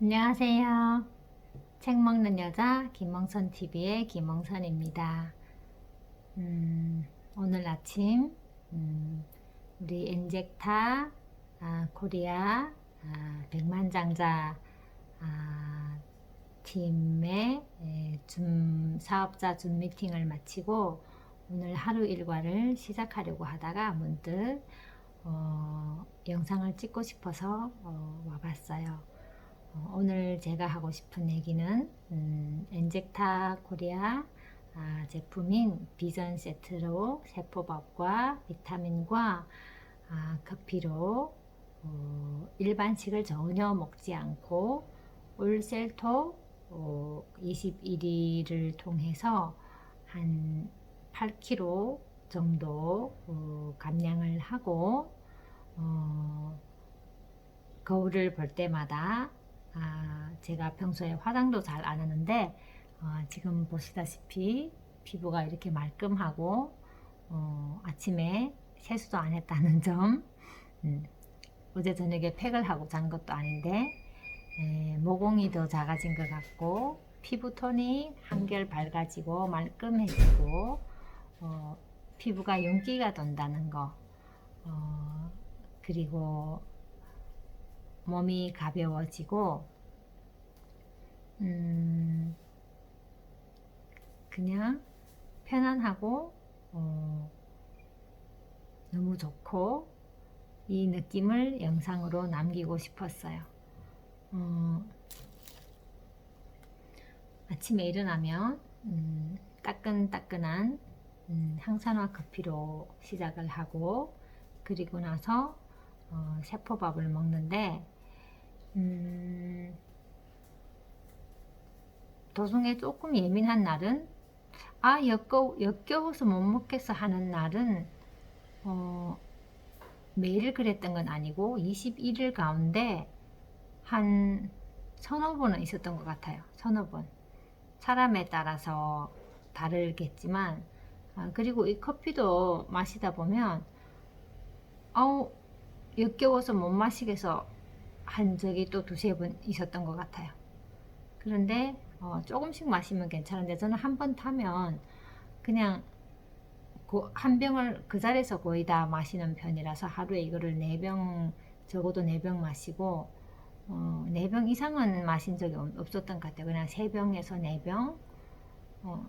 안녕하세요. 책 먹는 여자 김멍선 TV의 김멍선입니다. 음, 오늘 아침 음, 우리 엔젝타 아, 코리아 아, 백만장자 아, 팀의 에, 줌 사업자 줌 미팅을 마치고 오늘 하루 일과를 시작하려고 하다가 문득 어, 영상을 찍고 싶어서 어, 와봤어요. 어, 오늘 제가 하고 싶은 얘기는 음, 엔젝타 코리아 아, 제품인 비전 세트로 세포밥과 비타민과 아, 커피로 어, 일반식을 전혀 먹지 않고 올셀토 어, 21일을 통해서 한 8kg 정도 어, 감량을 하고 어, 거울을 볼 때마다 아, 제가 평소에 화장도 잘 안 하는데 어, 지금 보시다시피 피부가 이렇게 말끔하고 어, 아침에 세수도 안 했다는 점 음, 어제 저녁에 팩을 하고 잔 것도 아닌데 에, 모공이 더 작아진 것 같고 피부톤이 한결 밝아지고 말끔해지고 어, 피부가 윤기가 돈다는 거 어, 그리고 몸이 가벼워지고 음, 그냥 편안하고 어, 너무 좋고 이 느낌을 영상으로 남기고 싶었어요. 어, 아침에 일어나면 음, 따끈따끈한 음, 항산화 커피로 시작을 하고 그리고 나서 어, 세포밥을 먹는데 음, 도중에 조금 예민한 날은 아 역겨, 역겨워서 못 먹겠어 하는 날은 어, 매일 그랬던 건 아니고 21일 가운데 한 서너 번은 있었던 것 같아요. 서너 번. 사람에 따라서 다르겠지만 아, 그리고 이 커피도 마시다 보면 아우 역겨워서 못 마시겠어 한 적이 또 두세 번 있었던 것 같아요. 그런데 어, 조금씩 마시면 괜찮은데 저는 한 번 타면 그냥 그한 병을 그 자리에서 거의 다 마시는 편이라서 하루에 이거를 네 병 적어도 네 병 마시고 어, 네병 이상은 마신 적이 없- 없었던 것 같아요. 그냥 세 병에서 네 병. 어,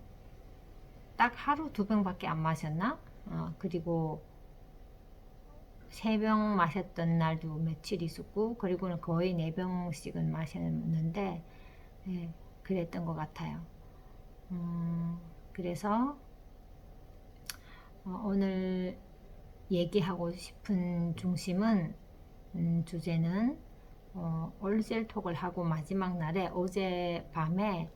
딱 하루 두 병밖에 안 마셨나? 어, 그리고 세 병 마셨던 날도 며칠 있었고 그리고는 거의 네 병씩은 마셨는데 예, 그랬던 것 같아요. 음, 그래서 어, 오늘 얘기하고 싶은 중심은 음, 주제는 어, 올셀톡을 하고 마지막 날에 어제 밤에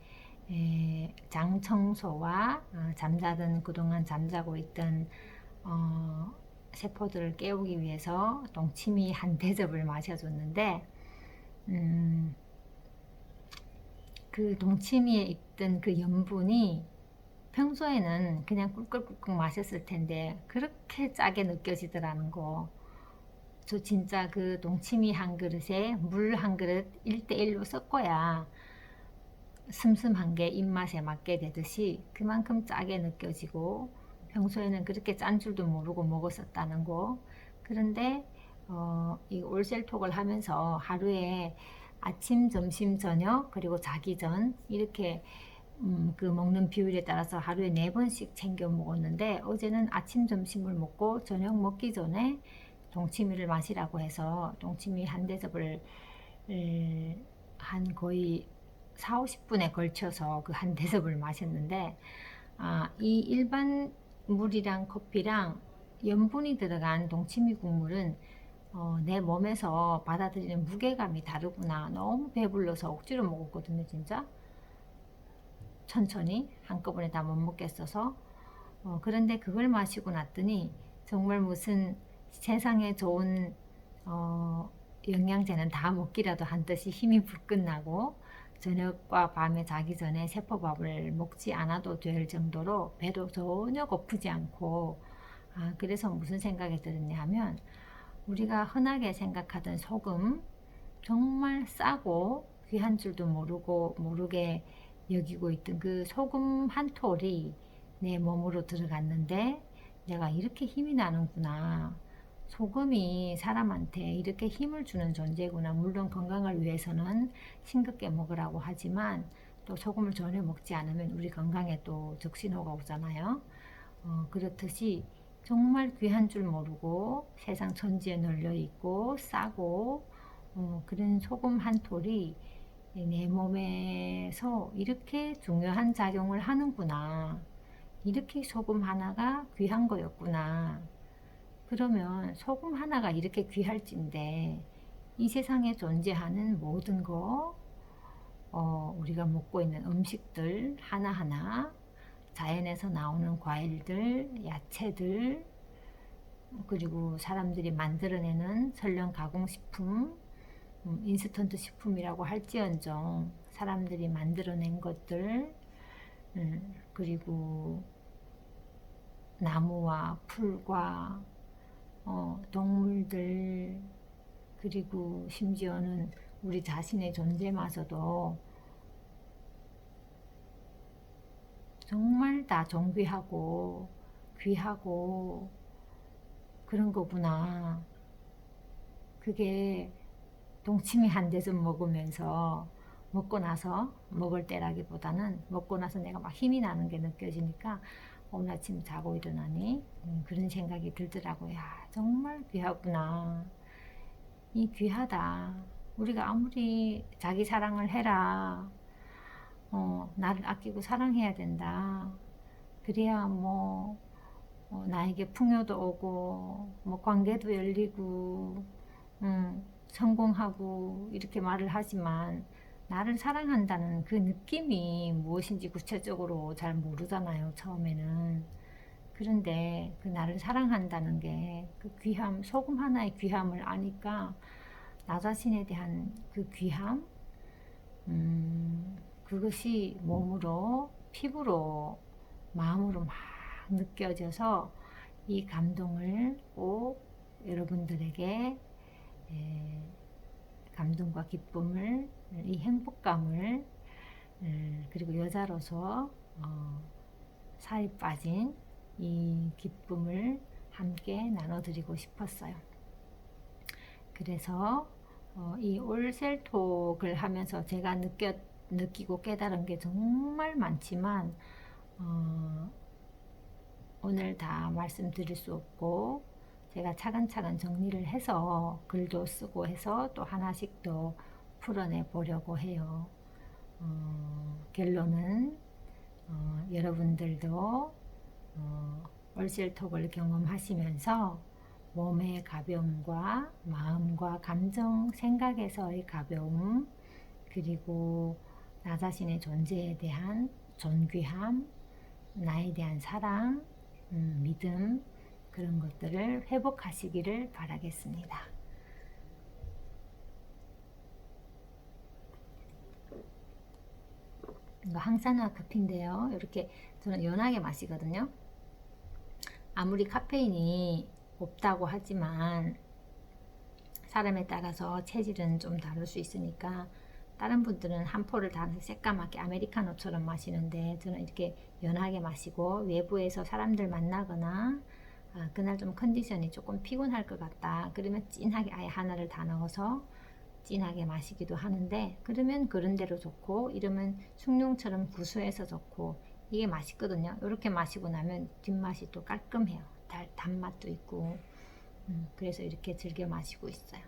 에, 장 청소와 어, 잠자던 그동안 잠자고 있던 어, 세포들을 깨우기 위해서 동치미 한 대접을 마셔줬는데 음, 그 동치미에 있던 그 염분이 평소에는 그냥 꿀꿀꿀꿀 마셨을 텐데 그렇게 짜게 느껴지더라는 거. 저 진짜 그 동치미 한 그릇에 물 한 그릇 1대1로 섞어야 슴슴한 게 입맛에 맞게 되듯이 그만큼 짜게 느껴지고 평소에는 그렇게 짠 줄도 모르고 먹었었다는 거. 그런데 어, 이 올셀톡을 하면서 하루에 아침, 점심, 저녁 그리고 자기 전 이렇게 음, 그 먹는 비율에 따라서 하루에 네 번씩 챙겨 먹었는데 어제는 아침, 점심을 먹고 저녁 먹기 전에 동치미를 마시라고 해서 동치미 한 대접을 에, 한 거의 4, 50분에 걸쳐서 그 한 대접을 마셨는데 아, 이 일반 물이랑 커피랑 염분이 들어간 동치미 국물은 어, 내 몸에서 받아들이는 무게감이 다르구나. 너무 배불러서 억지로 먹었거든요, 진짜. 천천히 한꺼번에 다 못 먹겠어서. 어, 그런데 그걸 마시고 났더니 정말 무슨 세상에 좋은 어, 영양제는 다 먹기라도 한 듯이 힘이 불끈 나고 저녁과 밤에 자기 전에 세포밥을 먹지 않아도 될 정도로 배도 전혀 고프지 않고 아, 그래서 무슨 생각이 들었냐 하면 우리가 흔하게 생각하던 소금 정말 싸고 귀한 줄도 모르고 모르게 여기고 있던 그 소금 한 톨이 내 몸으로 들어갔는데 내가 이렇게 힘이 나는구나. 소금이 사람한테 이렇게 힘을 주는 존재구나. 물론 건강을 위해서는 싱겁게 먹으라고 하지만 또 소금을 전혀 먹지 않으면 우리 건강에 또 적신호가 오잖아요. 어, 그렇듯이 정말 귀한 줄 모르고 세상 천지에 널려 있고 싸고 어, 그런 소금 한 톨이 내 몸에서 이렇게 중요한 작용을 하는구나. 이렇게 소금 하나가 귀한 거였구나. 그러면 소금 하나가 이렇게 귀할진데 이 세상에 존재하는 모든 거 어, 우리가 먹고 있는 음식들 하나하나 자연에서 나오는 과일들, 야채들 그리고 사람들이 만들어내는 설령 가공식품, 음, 인스턴트 식품이라고 할지언정 사람들이 만들어낸 것들 음, 그리고 나무와 풀과 어, 동물들 그리고 심지어는 우리 자신의 존재마저도 정말 다 존귀하고 귀하고 그런 거구나. 그게 동치미 한 대접 먹으면서 먹고 나서 먹을 때라기보다는 먹고 나서 내가 막 힘이 나는 게 느껴지니까 오늘 아침 자고 일어나니 음, 그런 생각이 들더라고요. 야, 정말 귀하구나. 이 귀하다. 우리가 아무리 자기 사랑을 해라. 어, 나를 아끼고 사랑해야 된다. 그래야 뭐 어, 나에게 풍요도 오고 뭐 관계도 열리고 음, 성공하고 이렇게 말을 하지만 나를 사랑한다는 그 느낌이 무엇인지 구체적으로 잘 모르잖아요 처음에는. 그런데 그 나를 사랑한다는 게 그 귀함 소금 하나의 귀함을 아니까 나 자신에 대한 그 귀함 음, 그것이 몸으로 피부로 마음으로 막 느껴져서 이 감동을 꼭 여러분들에게 에, 감동과 기쁨을 이 행복감을 에, 그리고 여자로서 어, 살이 빠진 이 기쁨을 함께 나눠드리고 싶었어요. 그래서 어, 이 올셀톡을 하면서 제가 느꼈, 느끼고 깨달은 게 정말 많지만 어, 오늘 다 말씀드릴 수 없고 제가 차근차근 정리를 해서 글도 쓰고 해서 또 하나씩 더 풀어내 보려고 해요. 어, 결론은 어, 여러분들도 어, 월실톡을 경험하시면서 몸의 가벼움과 마음과 감정, 생각에서의 가벼움, 그리고 나 자신의 존재에 대한 존귀함, 나에 대한 사랑, 음, 믿음, 그런 것들을 회복하시기를 바라겠습니다. 이거 항산화 커피인데요. 이렇게 저는 연하게 마시거든요. 아무리 카페인이 없다고 하지만 사람에 따라서 체질은 좀 다를 수 있으니까 다른 분들은 한 포를 다 새까맣게 아메리카노처럼 마시는데 저는 이렇게 연하게 마시고 외부에서 사람들 만나거나 아, 그날 좀 컨디션이 조금 피곤할 것 같다 그러면 진하게 아예 하나를 다 넣어서 진하게 마시기도 하는데 그러면 그런 대로 좋고 이러면 숭늉처럼 구수해서 좋고 이게 맛있거든요. 이렇게 마시고 나면 뒷맛이 또 깔끔해요. 달, 단맛도 있고. 음, 그래서 이렇게 즐겨 마시고 있어요.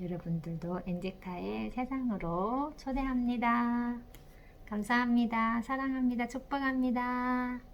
여러분들도 엔젝타의 세상으로 초대합니다. 감사합니다. 사랑합니다. 축복합니다